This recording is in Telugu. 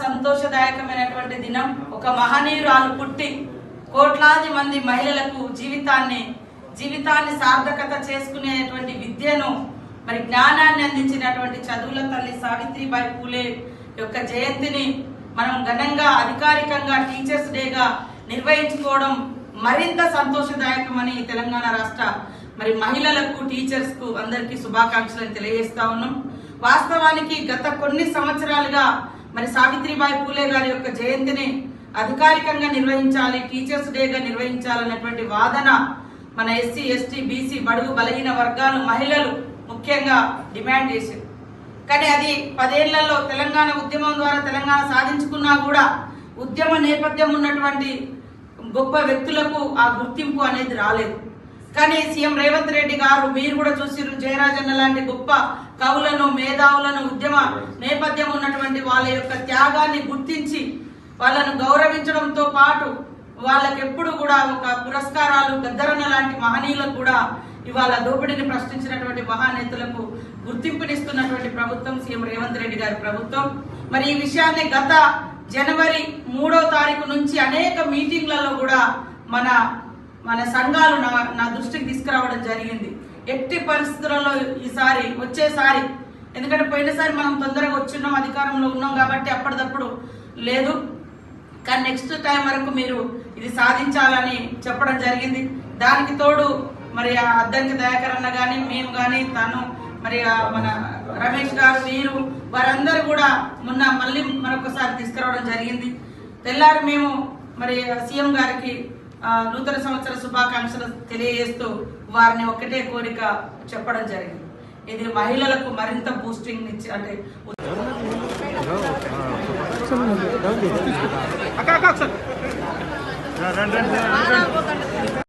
సంతోషదాయకమైనటువంటి దినం. ఒక మహనీయురాలు పుట్టి కోట్లాది మంది మహిళలకు జీవితాన్ని జీవితాన్ని సార్థకత చేసుకునేటువంటి విద్యను మరి జ్ఞానాన్ని అందించినటువంటి చదువుల తల్లి సావిత్రిబాయి పూలే యొక్క జయంతిని మనం ఘనంగా అధికారికంగా టీచర్స్ డేగా నిర్వహించుకోవడం మరింత సంతోషదాయకమని తెలంగాణ రాష్ట్ర మరి మహిళలకు టీచర్స్కు అందరికీ శుభాకాంక్షలు తెలియజేస్తా ఉన్నాం. వాస్తవానికి గత కొన్ని సంవత్సరాలుగా మరి సావిత్రిబాయి పూలే గారి యొక్క జయంతిని అధికారికంగా నిర్వహించాలి టీచర్స్ డేగా నిర్వహించాలన్నటువంటి వాదన మన ఎస్సీ ఎస్టీ బీసీ బడుగు బలహీన వర్గాలు మహిళలు ముఖ్యంగా డిమాండ్ చేశారు కానీ అది పదేళ్ళలో తెలంగాణ ఉద్యమం ద్వారా తెలంగాణ సాధించుకున్నా కూడా ఉద్యమ నేపథ్యం ఉన్నటువంటి గొప్ప వ్యక్తులకు ఆ గుర్తింపు అనేది రాలేదు. కానీ సీఎం రేవంత్ రెడ్డి గారు మీరు కూడా చూసిరు జయరాజన్న లాంటి గొప్ప కవులను మేధావులను ఉద్యమ నేపథ్యం ఉన్నటువంటి వాళ్ళ యొక్క త్యాగాన్ని గుర్తించి వాళ్ళను గౌరవించడంతో పాటు వాళ్ళకి ఎప్పుడు కూడా ఒక పురస్కారాలు గద్దరన్న లాంటి మహనీయులకు కూడా ఇవాళ దోపిడీని ప్రశ్నించినటువంటి మహానేతలకు గుర్తింపునిస్తున్నటువంటి ప్రభుత్వం సీఎం రేవంత్ రెడ్డి గారి ప్రభుత్వం. మరి ఈ విషయాన్ని గత జనవరి మూడో తారీఖు నుంచి అనేక మీటింగ్లలో కూడా మన మన సంఘాలు నా నా దృష్టికి తీసుకురావడం జరిగింది. ఎట్టి పరిస్థితులలో ఈసారి వచ్చేసారి ఎందుకంటే పోయినసారి మనం తొందరగా వచ్చిన్నాం అధికారంలో ఉన్నాం కాబట్టి అప్పటిదప్పుడు లేదు. కానీ నెక్స్ట్ టైం వరకు మీరు ఇది సాధించాలని చెప్పడం జరిగింది. దానికి తోడు మరి అద్దంకి దయాకర్ అన్న కానీ మేము కానీ తను మరి మన రమేష్ గారు మీరు వారందరూ కూడా మొన్న మళ్ళీ మరొకసారి తీసుకురావడం జరిగింది తెల్లారి మేము మరి సీఎం గారికి నూతన సంవత్సర శుభాకాంక్షలు తెలియజేస్తూ వారిని ఒకటే కోరిక చెప్పడం జరిగింది ఇది మహిళలకు మరింత బూస్టింగ్ ఇచ్చి అంటే అక్క